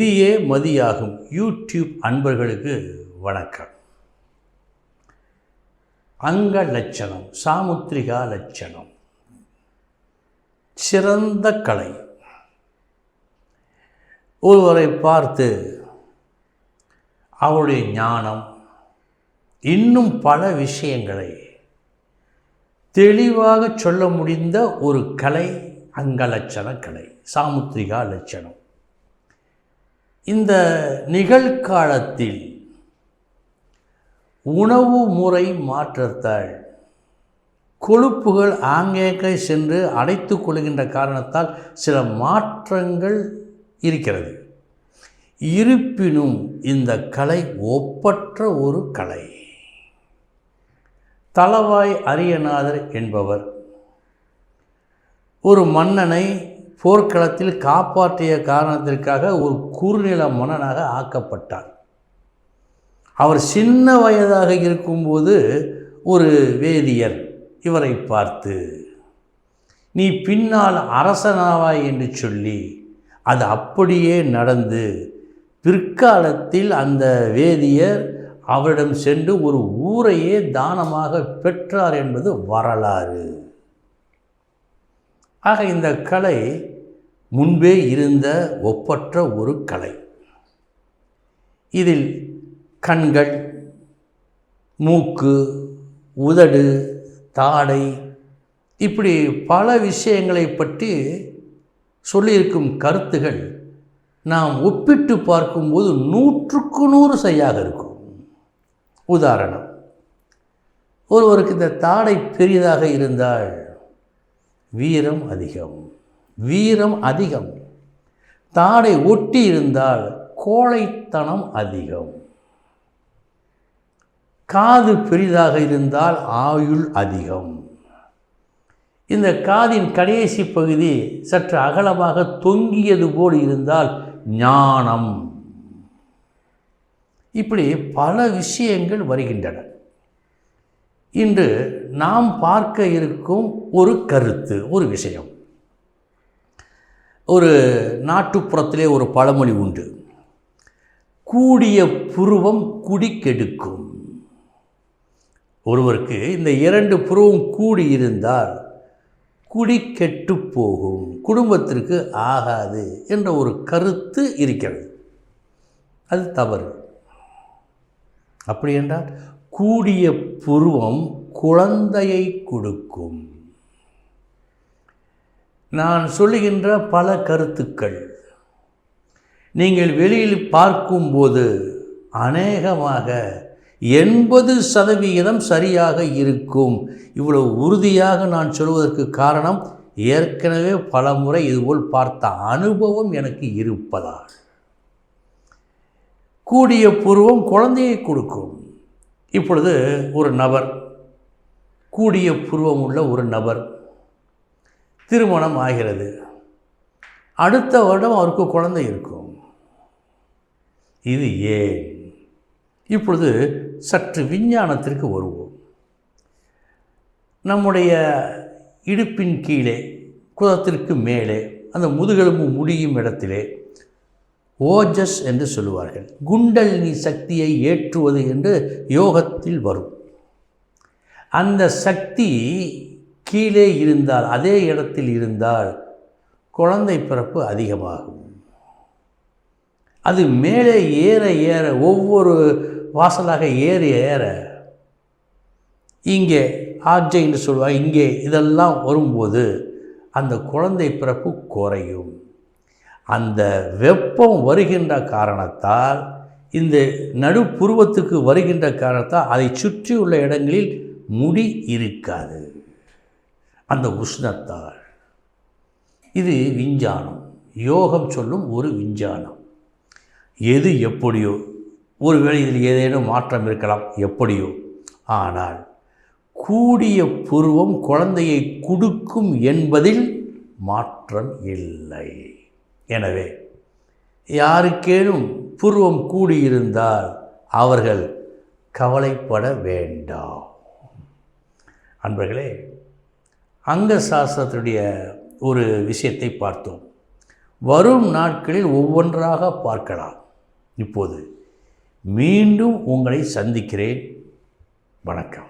விதியே மதியாகும் யூடியூப் அன்பர்களுக்கு வணக்கம். அங்க லட்சணம் சாமுத்திரிகா லட்சணம். சிறந்த கலை. ஒருவரை பார்த்து அவருடைய ஞானம் இன்னும் பல விஷயங்களை தெளிவாக சொல்ல முடிந்த ஒரு கலை அங்கலட்சண கலை சாமுத்திரிகா லட்சணம். இந்த நிகழ்காலத்தில் உணவு முறை மாற்றத்தால் கொழுப்புகள் ஆங்கேக்கை சென்று அடைத்து கொள்கின்ற காரணத்தால் சில மாற்றங்கள் இருக்கிறது. இருப்பினும் இந்த கலை ஒப்பற்ற ஒரு கலை. தளவாய் அரியநாதர் என்பவர் ஒரு மன்னனை போர்க்களத்தில் காப்பாற்றிய காரணத்திற்காக ஒரு குறுநில மன்னனாக ஆக்கப்பட்டார். அவர் சின்ன வயதாக இருக்கும்போது ஒரு வேதியர் இவரை பார்த்து நீ பின்னால் அரசனாவாய் என்று சொல்லி அது அப்படியே நடந்து பிற்காலத்தில் அந்த வேதியர் அவரிடம் சென்று ஒரு ஊரையே தானமாக பெற்றார் என்பது வரலாறு. ஆக இந்த கலை முன்பே இருந்த ஒப்பற்ற ஒரு கலை. இதில் கண்கள் மூக்கு உதடு தாடை இப்படி பல விஷயங்களை பற்றி சொல்லியிருக்கும் கருத்துகள் நாம் ஒப்பிட்டு பார்க்கும்போது நூற்றுக்கு நூறு சரியாக இருக்கும். உதாரணம் ஒருவருக்கு இந்த தாடை பெரிதாக இருந்தால் வீரம் அதிகம். வீரம் அதிகம். தாடை ஒட்டி இருந்தால் கோழைத்தனம் அதிகம். காது பெரிதாக இருந்தால் ஆயுள் அதிகம். இந்த காதின் கடைசி பகுதி சற்று அகலமாக தொங்கியது போல் இருந்தால் ஞானம். இப்படி பல விஷயங்கள் வருகின்றன. இன்று நாம் பார்க்க இருக்கும் ஒரு கருத்து ஒரு விஷயம். ஒரு நாட்டுப்புறத்திலே ஒரு பழமொழி உண்டு. கூடிய புருவம் குடிக்கெடுக்கும் ஒருவருக்கு இந்த இரண்டு புருவம் கூடி இருந்தால் குடி கெட்டு போகும். குடும்பத்திற்கு ஆகாது என்ற ஒரு கருத்து இருக்கிறது. அது தவறு. அப்படி என்றால் கூடிய புருவம் குழந்தையை கொடுக்கும். நான் சொல்லுகின்ற பல கருத்துக்கள். நீங்கள் வெளியில் பார்க்கும்போது அநேகமாக எண்பது சதவிகிதம் சரியாக இருக்கும். இவ்வளவு உறுதியாக நான் சொல்வதற்கு காரணம் ஏற்கனவே பல முறை இதுபோல் பார்த்த அனுபவம் எனக்கு இருப்பதால். கூடிய பூர்வம் குழந்தையை கொடுக்கும். இப்பொழுது ஒரு நபர் கூடிய பூர்வம் உள்ள ஒரு நபர் திருமணம் ஆகிறது அடுத்த வருடம் அவருக்கு குழந்தை இருக்கும். இது ஏன்? இப்பொழுது சற்று விஞ்ஞானத்திற்கு வருவோம். நம்முடைய இடுப்பின் கீழே குதத்திற்கு மேலே அந்த முதுகெலும்பு முடியும் இடத்திலே ஓஜஸ் என்று சொல்லுவார்கள். குண்டலினி சக்தியை ஏற்றுவது என்று யோகத்தில் வரும். அந்த சக்தி கீழே இருந்தால் அதே இடத்தில் இருந்தால் குழந்தை பிறப்பு அதிகமாகும். அது மேலே ஏற ஏற ஒவ்வொரு வாசலாக ஏற ஏற இங்கே ஆர்ஜைன்னு சொல்லுவாங்க இங்கே இதெல்லாம் வரும்போது அந்த குழந்தை பிறப்பு குறையும். அந்த வெப்பம் வருகின்ற காரணத்தால் இந்த நடுப்புருவத்துக்கு வருகின்ற காரணத்தால் அதை சுற்றி உள்ள இடங்களில் முடி இருக்காது. அந்த உஷ்ணத்தால். இது விஞ்ஞானம். யோகம் சொல்லும் ஒரு விஞ்ஞானம். எது எப்படியோ ஒருவேளை இதில் ஏதேனும் மாற்றம் இருக்கலாம் எப்படியோ. ஆனால் கூடிய புருவம் குழந்தையை கொடுக்கும் என்பதில் மாற்றம் இல்லை. எனவே யாருக்கேனும் புருவம் கூடியிருந்தால் அவர்கள் கவலைப்பட வேண்டாம். அன்பர்களே அங்க சாஸ்திரத்துடைய ஒரு விஷயத்தை பார்த்தோம். வரும் நாட்களில் ஒவ்வொன்றாக பார்க்கலாம். இப்போது மீண்டும் உங்களை சந்திக்கிறேன். வணக்கம்.